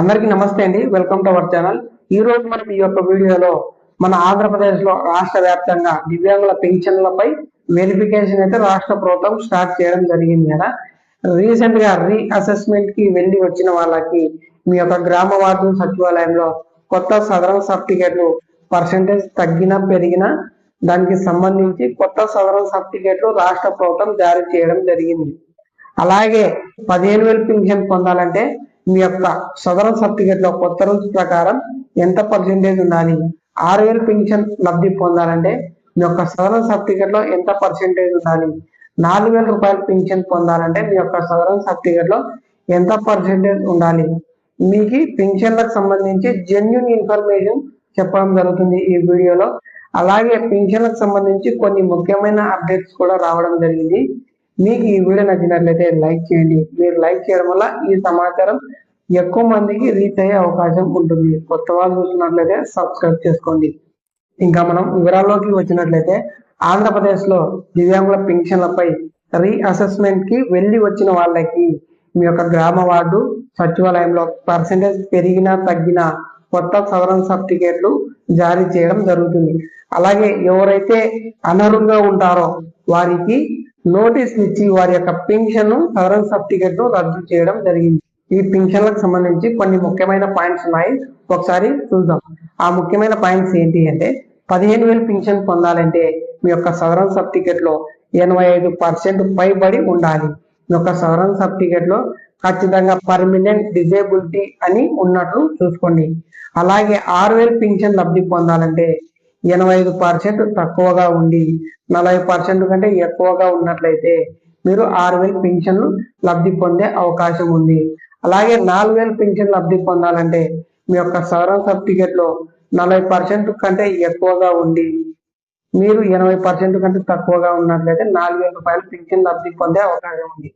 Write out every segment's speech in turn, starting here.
అందరికీ నమస్తే అండి. వెల్కమ్ టు అవర్ ఛానల్ ఈ రోజు మనం ఈ యొక్క వీడియోలో మన ఆంధ్రప్రదేశ్లో రాష్ట్ర వ్యాప్తంగా దివ్యాంగుల పెన్షన్లపై వెరిఫికేషన్ అయితే రాష్ట్ర ప్రభుత్వం స్టార్ట్ చేయడం జరిగింది కదా. రీసెంట్గా రీ అసెస్మెంట్కి వెళ్ళి వచ్చిన వాళ్ళకి మీ యొక్క గ్రామ వార్డు సచివాలయంలో కొత్త సదరన్ సర్టిఫికేట్లు పర్సంటేజ్ తగ్గినా పెరిగినా దానికి సంబంధించి కొత్త సదరన్ సర్టిఫికేట్లు రాష్ట్ర ప్రభుత్వం జారీ చేయడం జరిగింది. అలాగే పదిహేను వేలు పింఛన్ పొందాలంటే మీ యొక్క సదరన్ సర్టిఫికేట్లో కొత్త రూల్స్ ప్రకారం ఎంత పర్సెంటేజ్ ఉండాలి? ఆరు వేలు పింఛన్ లబ్ధి పొందాలంటే మీ యొక్క సదరన్ సర్టిఫికేట్లో ఎంత పర్సెంటేజ్ ఉండాలి? నాలుగు వేల రూపాయలు పింఛన్ పొందాలంటే మీ యొక్క సదరన్ సర్టిఫికేట్లో ఎంత పర్సెంటేజ్ ఉండాలి? మీకు పెన్షన్లకు సంబంధించి జెన్యున్ ఇన్ఫర్మేషన్ చెప్పడం జరుగుతుంది ఈ వీడియోలో. అలాగే పెన్షన్లకు సంబంధించి కొన్ని ముఖ్యమైన అప్డేట్స్ కూడా రావడం జరిగింది. మీకు ఈ వీడియో నచ్చినట్లయితే లైక్ చేయండి. మీరు లైక్ చేయడం వల్ల ఈ సమాచారం ఎక్కువ మందికి రీచ్ అయ్యే అవకాశం ఉంటుంది. కొత్త వాళ్ళు చూస్తున్నట్లయితే సబ్స్క్రైబ్ చేసుకోండి. ఇంకా మనం వివరాల్లోకి వచ్చినట్లయితే ఆంధ్రప్రదేశ్లో దివ్యాంగుల పెన్షన్లపై రీఅసెస్మెంట్కి కి వెళ్ళి వచ్చిన వాళ్ళకి మీ యొక్క గ్రామ వార్డు సచివాలయంలో పర్సెంటేజ్ పెరిగినా తగ్గినా కొత్త సవరణ సర్టిఫికేట్లు జారీ చేయడం జరుగుతుంది. అలాగే ఎవరైతే అనర్హులుగా ఉంటారో వారికి నోటీస్ ఇచ్చి వారి యొక్క పెన్షన్ సవరణ సర్టిఫికెట్ రద్దు చేయడం జరిగింది. ఈ పెన్షన్లకు సంబంధించి కొన్ని ముఖ్యమైన పాయింట్స్ ఉన్నాయి. ఒకసారి చూద్దాం. ఆ ముఖ్యమైన పాయింట్స్ ఏంటి అంటే పదిహేను వేలు పెన్షన్ పొందాలంటే మీ యొక్క సవరణ సర్టిఫికెట్లో ఎనభై ఐదు పర్సెంట్ పైబడి ఉండాలి. మీ యొక్క సవరణ సర్టిఫికెట్లో ఖచ్చితంగా పర్మనెంట్ డిజేబిలిటీ అని ఉన్నట్లు చూసుకోండి. అలాగే ఆరు వేలు పెన్షన్ లబ్ధి పొందాలంటే ఎనభై ఐదు పర్సెంట్ తక్కువగా ఉండి నలభై పర్సెంట్ కంటే ఎక్కువగా ఉన్నట్లయితే మీరు ఆరు వేలు పెన్షన్ లబ్ధి పొందే అవకాశం ఉంది. అలాగే నాలుగు వేలు పెన్షన్ లబ్ధి పొందాలంటే మీ యొక్క సవరణ సర్టిఫికేట్లో నలభై పర్సెంట్ కంటే ఎక్కువగా ఉండి మీరు ఎనభై పర్సెంట్ కంటే తక్కువగా ఉన్నట్లయితే నాలుగు వేల రూపాయలు పెన్షన్ లబ్ధి పొందే అవకాశం ఉంది.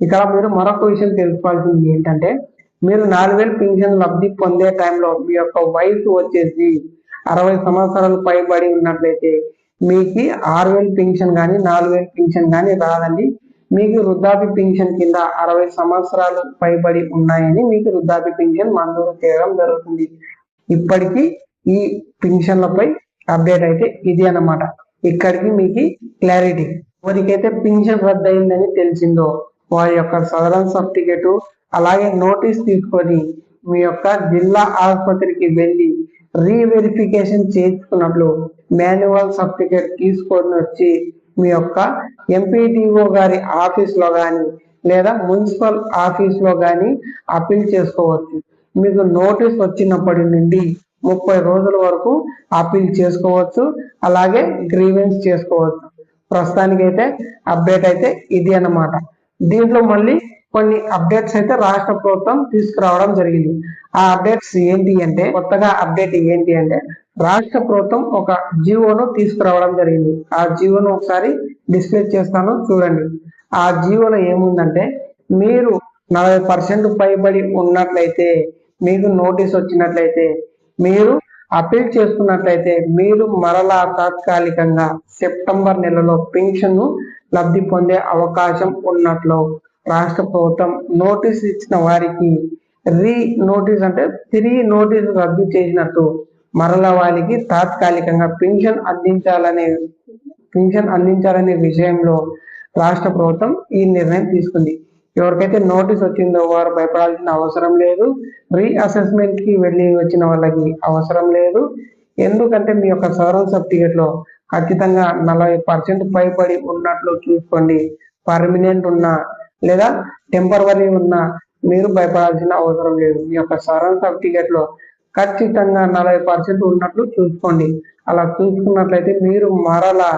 ఇక్కడ మీరు మరొక విషయం తెలుసుకోవాల్సింది ఏంటంటే మీరు నాలుగు వేలు పెన్షన్ లబ్ధి పొందే టైంలో మీ యొక్క వయసు వచ్చేసి అరవై సంవత్సరాలు పైబడి ఉన్నట్లయితే మీకు ఆరు వేలు పెన్షన్ కానీ నాలుగు వేలు పెన్షన్ కానీ రాదండి. మీకు వృద్ధాప్య పెన్షన్ కింద అరవై సంవత్సరాలు పైబడి ఉన్నాయని మీకు వృద్ధాప్య పెన్షన్ మంజూరు చేయడం జరుగుతుంది. ఇప్పటికీ ఈ పెన్షన్లపై అప్డేట్ అయితే ఇది అన్నమాట. ఇక్కడికి మీకు క్లారిటీ. ఎవరికైతే పెన్షన్ రద్దయిందని తెలిసిందో వారి యొక్క సదరన్ సర్టిఫికేట్ అలాగే నోటీస్ తీసుకొని మీ యొక్క జిల్లా ఆసుపత్రికి వెళ్ళి రీవెరిఫికేషన్ చేయించుకున్నట్లు మాన్యువల్ సర్టిఫికేట్ తీసుకొని వచ్చి మీ యొక్క ఎంపీటీఓ గారి ఆఫీస్లో కానీ లేదా మున్సిపల్ ఆఫీస్లో కానీ అప్పీల్ చేసుకోవచ్చు. మీకు నోటీస్ వచ్చినప్పటి నుండి ముప్పై రోజుల వరకు అప్పీల్ చేసుకోవచ్చు. అలాగే గ్రీవెన్స్ చేసుకోవచ్చు. ప్రస్తుతానికైతే అప్డేట్ అయితే ఇది అన్నమాట. దీంట్లో మళ్ళీ కొన్ని అప్డేట్స్ అయితే రాష్ట్ర ప్రభుత్వం తీసుకురావడం జరిగింది. ఆ అప్డేట్స్ ఏంటి అంటే కొత్తగా అప్డేట్ ఏంటి అంటే రాష్ట్ర ప్రభుత్వం ఒక జీవోను తీసుకురావడం జరిగింది. ఆ జీవోను ఒకసారి డిస్ప్లే చేస్తాను చూడండి. ఆ జీవోలో ఏముందంటే మీరు నలభై పర్సెంట్ పైబడి ఉన్నట్లయితే మీకు నోటీస్ వచ్చినట్లయితే మీరు అపీల్ చేసుకున్నట్లయితే మీరు మరలా తాత్కాలికంగా సెప్టెంబర్ నెలలో పెన్షన్ లబ్ధి పొందే అవకాశం ఉన్నట్లు రాష్ట్ర ప్రభుత్వం నోటీస్ ఇచ్చిన వారికి రీ నోటీస్ అంటే తిరిగి నోటీసు రద్దు చేసినట్టు మరలా వారికి తాత్కాలికంగా పెన్షన్ అందించాలనే పెన్షన్ అందించాలనే విషయంలో రాష్ట్ర ప్రభుత్వం ఈ నిర్ణయం తీసుకుంది. ఎవరికైతే నోటీస్ వచ్చిందో వారు భయపడాల్సిన అవసరం లేదు. రీఅసెస్మెంట్కి వెళ్ళి వచ్చిన వాళ్ళకి అవసరం లేదు. ఎందుకంటే మీ యొక్క సవరణ సర్టిఫికేట్లో ఖచ్చితంగా నలభై పర్సెంట్ పైబడి ఉన్నట్లు చూసుకోండి. పర్మినెంట్ ఉన్న లేదా టెంపరవరీ ఉన్నా మీరు భయపడాల్సిన అవసరం లేదు. మీ యొక్క సరళ సర్టిఫికేట్లో ఖచ్చితంగా నలభై పర్సెంట్ ఉన్నట్లు చూసుకోండి. అలా చూసుకున్నట్లయితే మీరు మరలా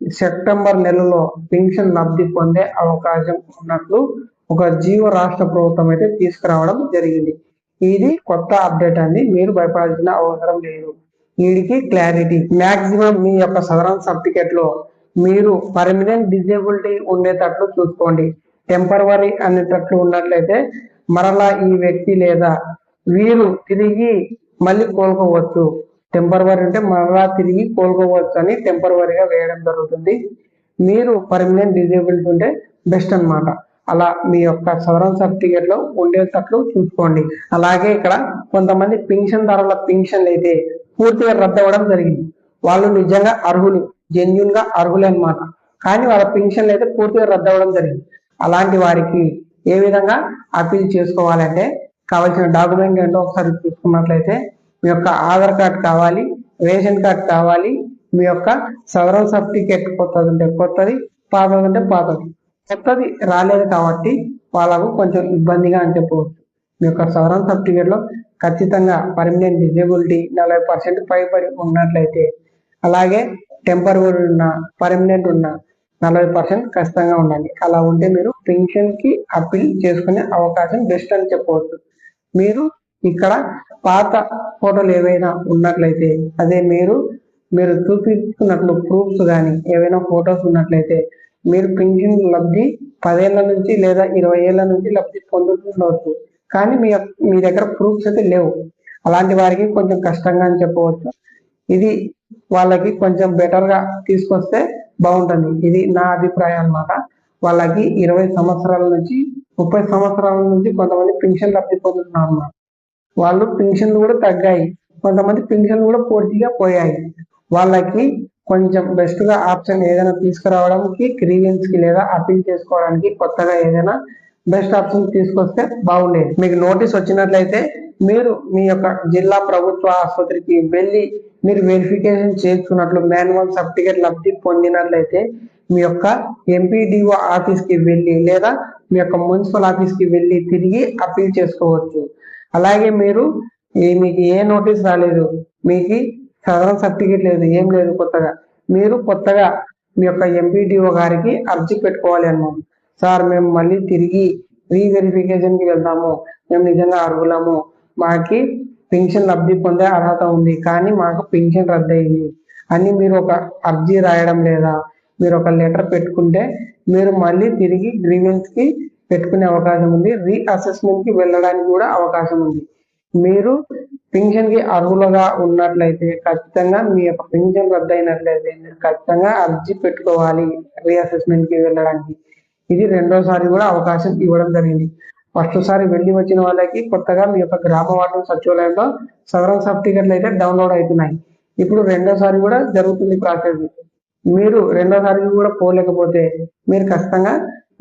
సెప్టెంబర్ నెలలో పెన్షన్ లబ్ధి పొందే అవకాశం ఉన్నట్లు ఒక జీవ రాష్ట్ర ప్రభుత్వం అయితే తీసుకురావడం జరిగింది. ఇది కొత్త అప్డేట్ అండి. మీరు భయపడాల్సిన అవసరం లేదు. వీడికి క్లారిటీ మాక్సిమం మీ యొక్క సదరన్ సర్టిఫికెట్లో మీరు పర్మనెంట్ డిజేబిలిటీ ఉండేటట్లు చూసుకోండి. టెంపరవరీ అనేటట్లు ఉన్నట్లయితే మరలా ఈ వ్యక్తి లేదా వీరు తిరిగి మళ్ళీ కోలుకోవచ్చు. టెంపరవరీ అంటే మరలా తిరిగి కోలుకోవచ్చు అని టెంపరవరీగా వేయడం జరుగుతుంది. మీరు పర్మనెంట్ డిజేబిలిటీ ఉంటే బెస్ట్ అన్నమాట. అలా మీ యొక్క సవరణ సర్టిఫికేట్లో ఉండేటట్లు చూసుకోండి. అలాగే ఇక్కడ కొంతమంది పింఛన్ ధరల పింఛన్లు అయితే పూర్తిగా రద్దు అవ్వడం జరిగింది. వాళ్ళు నిజంగా అర్హులు జెన్యున్గా అర్హులు అన్నమాట. కానీ వాళ్ళ పింఛన్లు అయితే పూర్తిగా రద్దు అవ్వడం జరిగింది. అలాంటి వారికి ఏ విధంగా అప్పీల్ చేసుకోవాలంటే కావాల్సిన డాక్యుమెంట్ ఏంటో ఒకసారి చూసుకున్నట్లయితే మీ యొక్క ఆధార్ కార్డ్ కావాలి రేషన్ కార్డ్ కావాలి మీ యొక్క సవరణ సర్టిఫికేట్ కొత్తది ఉంటే కొత్తది పాతది ఉంటే పాతది. కొత్తది రాలేదు కాబట్టి వాళ్ళకు కొంచెం ఇబ్బందిగా అని చెప్పవచ్చు. మీ యొక్క సవరణ సర్టిఫికేట్లో ఖచ్చితంగా పర్మనెంట్ డిజేబిలిటీ నలభై పర్సెంట్ పైబడి ఉన్నట్లయితే అలాగే టెంపరీ ఉన్న పర్మనెంట్ ఉన్న నలభై పర్సెంట్ ఖచ్చితంగా ఉండాలి అలా ఉంటే మీరు పెన్షన్కి అప్పీల్ చేసుకునే అవకాశం బెస్ట్ అని చెప్పవచ్చు. మీరు ఇక్కడ పాత ఫోటోలు ఏవైనా ఉన్నట్లయితే అదే మీరు మీరు చూపించుకున్నట్లు ప్రూఫ్స్ కానీ ఏవైనా ఫొటోస్ ఉన్నట్లయితే మీరు పెన్షన్ లబ్ధి పదేళ్ళ నుంచి లేదా ఇరవై ఏళ్ళ నుంచి లబ్ధి పొందుతుండవచ్చు కానీ మీ మీ దగ్గర ప్రూఫ్స్ అయితే లేవు. అలాంటి వారికి కొంచెం కష్టంగా అని చెప్పవచ్చు. ఇది వాళ్ళకి కొంచెం బెటర్గా తీసుకొస్తే బాగుంటుంది. ఇది నా అభిప్రాయం అన్నమాట. వాళ్ళకి ఇరవై సంవత్సరాల నుంచి ముప్పై సంవత్సరాల నుంచి కొంతమంది పెన్షన్ లబ్ధి పొందుతున్నారు అన్నమాట. వాళ్ళు పెన్షన్లు కూడా తగ్గాయి. కొంతమంది పెన్షన్లు కూడా పూర్తిగా పోయాయి. వాళ్ళకి కొంచెం బెస్ట్గా ఆప్షన్ ఏదైనా తీసుకురావడానికి గ్రీవెన్స్కి లేదా అప్పీల్ చేసుకోవడానికి కొత్తగా ఏదైనా బెస్ట్ ఆప్షన్ తీసుకొస్తే బాగుండేది. మీకు నోటీస్ వచ్చినట్లయితే మీరు మీ యొక్క జిల్లా ప్రభుత్వ ఆసుపత్రికి వెళ్ళి మీరు వెరిఫికేషన్ చేసుకున్నట్లు మాన్యువల్ సర్టిఫికేట్ లబ్ధి పొందినట్లయితే మీ యొక్క ఎంపీడీఓ ఆఫీస్కి వెళ్ళి లేదా మీ యొక్క మున్సిపల్ ఆఫీస్కి వెళ్ళి తిరిగి అప్పీల్ చేసుకోవచ్చు. అలాగే మీరు మీకు ఏ నోటీస్ రాలేదు మీకు సదరన్ సర్టిఫికేట్ లేదు ఏం లేదు కొత్తగా మీరు కొత్తగా మీ యొక్క ఎంపీడీఓ గారికి అర్జీ పెట్టుకోవాలి అన్నమాట సార్ మేము మళ్ళీ తిరిగి రీ వెరిఫికేషన్కి వెళ్తాము మేము నిజంగా అర్హులము మాకి పెన్షన్ లబ్ధి పొందే అర్హత ఉంది కానీ మాకు పెన్షన్ రద్దయింది. అని మీరు ఒక అర్జీ రాయడం లేదా మీరు ఒక లెటర్ పెట్టుకుంటే మీరు మళ్ళీ తిరిగి గ్రీవెన్స్కి పెట్టుకునే అవకాశం ఉంది రీఅసెస్మెంట్కి కి వెళ్ళడానికి కూడా అవకాశం ఉంది. మీరు పెన్షన్కి అర్హులుగా ఉన్నట్లయితే ఖచ్చితంగా మీ యొక్క పెన్షన్ రద్దయినట్లయితే మీరు ఖచ్చితంగా అర్జీ పెట్టుకోవాలి రీఅసెస్మెంట్కి కి వెళ్ళడానికి. ఇది రెండోసారి కూడా అవకాశం ఇవ్వడం జరిగింది. ఫస్ట్ సారి వెళ్ళి వచ్చిన వాళ్ళకి కొత్తగా మీ యొక్క గ్రామ వార్డు సచివాలయంలో సదరన్ సర్టిఫికెట్లు అయితే డౌన్లోడ్ అవుతున్నాయి. ఇప్పుడు రెండోసారి కూడా జరుగుతుంది ప్రాసెస్. మీరు రెండోసారి కూడా పోలేకపోతే మీరు ఖచ్చితంగా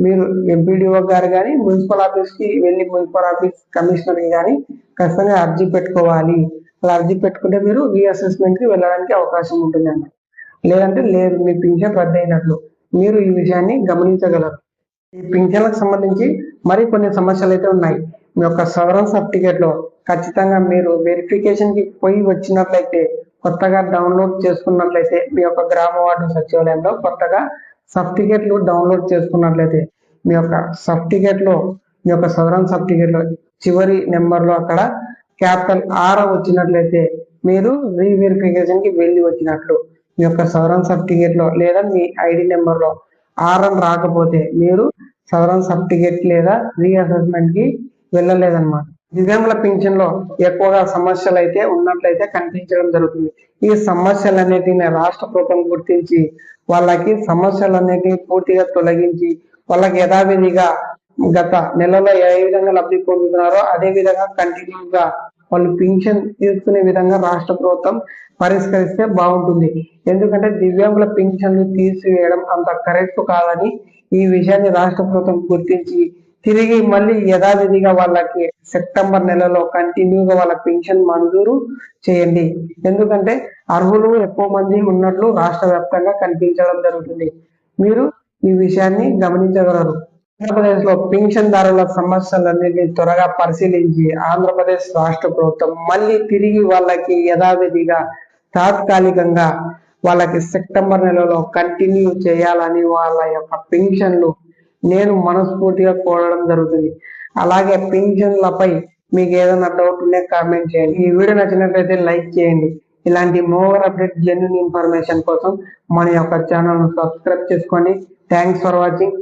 మీరు ఎంపీడీఓ గారు కానీ మున్సిపల్ ఆఫీస్కి వెళ్ళి మున్సిపల్ ఆఫీస్ కమిషనర్కి కానీ ఖచ్చితంగా అర్జీ పెట్టుకోవాలి. అలా అర్జీ పెట్టుకుంటే మీరు రీఅసెస్మెంట్కి వెళ్ళడానికి అవకాశం ఉంటుంది అన్నమాట లేదంటే లేదు మీ పింఛన్ రద్దయినట్లు. మీరు ఈ విషయాన్ని గమనించగలరు. ఈ పింఛన్లకు సంబంధించి మరి కొన్ని సమస్యలు అయితే ఉన్నాయి. మీ యొక్క సవరణ సర్టిఫికేట్లో ఖచ్చితంగా మీరు వెరిఫికేషన్కి పోయి వచ్చినట్లయితే కొత్తగా డౌన్లోడ్ చేసుకున్నట్లయితే మీ యొక్క గ్రామ వార్డు సచివాలయంలో కొత్తగా సర్టిఫికేట్లు డౌన్లోడ్ చేసుకున్నట్లయితే మీ యొక్క సర్టిఫికేట్లో మీ యొక్క సవరణ సర్టిఫికేట్లో చివరి నెంబర్లో అక్కడ క్యాపిటల్ ఆర్ వచ్చినట్లయితే మీరు రీవెరిఫికేషన్కి వెళ్ళి వచ్చినట్లు మీ యొక్క సవరణ సర్టిఫికేట్లో లేదా మీ ఐడి నెంబర్లో ఆర్ రాకపోతే మీరు సవరణ సర్టిఫికేట్ లేదా రీఅసెస్మెంట్కి వెళ్ళలేదన్నమాట. దివ్యాంగుల పింఛన్లో ఎక్కువగా సమస్యలు అయితే ఉన్నట్లయితే కనిపించడం జరుగుతుంది. ఈ సమస్యలన్నిటిని రాష్ట్ర ప్రభుత్వం గుర్తించి వాళ్ళకి సమస్యలన్నిటిని పూర్తిగా తొలగించి వాళ్ళకి యథావిధిగా గత నెలలో ఏ విధంగా లబ్ధి పొందుతున్నారో అదే విధంగా కంటిన్యూ గా వాళ్ళు పింఛన్ తీసుకునే విధంగా రాష్ట్ర ప్రభుత్వం పరిష్కరిస్తే బాగుంటుంది. ఎందుకంటే దివ్యాంగుల పింఛన్లు తీసివేయడం అంత కరెక్ట్ కాదని ఈ విషయాన్ని రాష్ట్ర ప్రభుత్వం గుర్తించి తిరిగి మళ్ళీ యథావిధిగా వాళ్ళకి సెప్టెంబర్ నెలలో కంటిన్యూగా వాళ్ళ పెన్షన్ మంజూరు చేయండి. ఎందుకంటే అర్హులు ఎక్కువ మంది ఉన్నట్లు రాష్ట్ర వ్యాప్తంగా కనిపించడం జరుగుతుంది. మీరు ఈ విషయాన్ని గమనించగలరు. ఆంధ్రప్రదేశ్లో పింఛన్దారుల సమస్యలన్నింటినీ త్వరగా పరిశీలించి ఆంధ్రప్రదేశ్ రాష్ట్ర ప్రభుత్వం మళ్ళీ తిరిగి వాళ్ళకి యథావిధిగా తాత్కాలికంగా వాళ్ళకి సెప్టెంబర్ నెలలో కంటిన్యూ చేయాలని వాళ్ళ యొక్క పెన్షన్లు నేను మనస్ఫూర్తిగా కోరడం జరుగుతుంది. అలాగే పెన్షన్లపై మీకు ఏదైనా డౌట్ ఉంటే కామెంట్ చేయండి. ఈ వీడియో నచ్చినట్లయితే లైక్ చేయండి. ఇలాంటి మోర్ అప్డేట్ జెన్యున్ ఇన్ఫర్మేషన్ కోసం మన యొక్క ఛానల్ను సబ్స్క్రైబ్ చేసుకోండి. Thanks for watching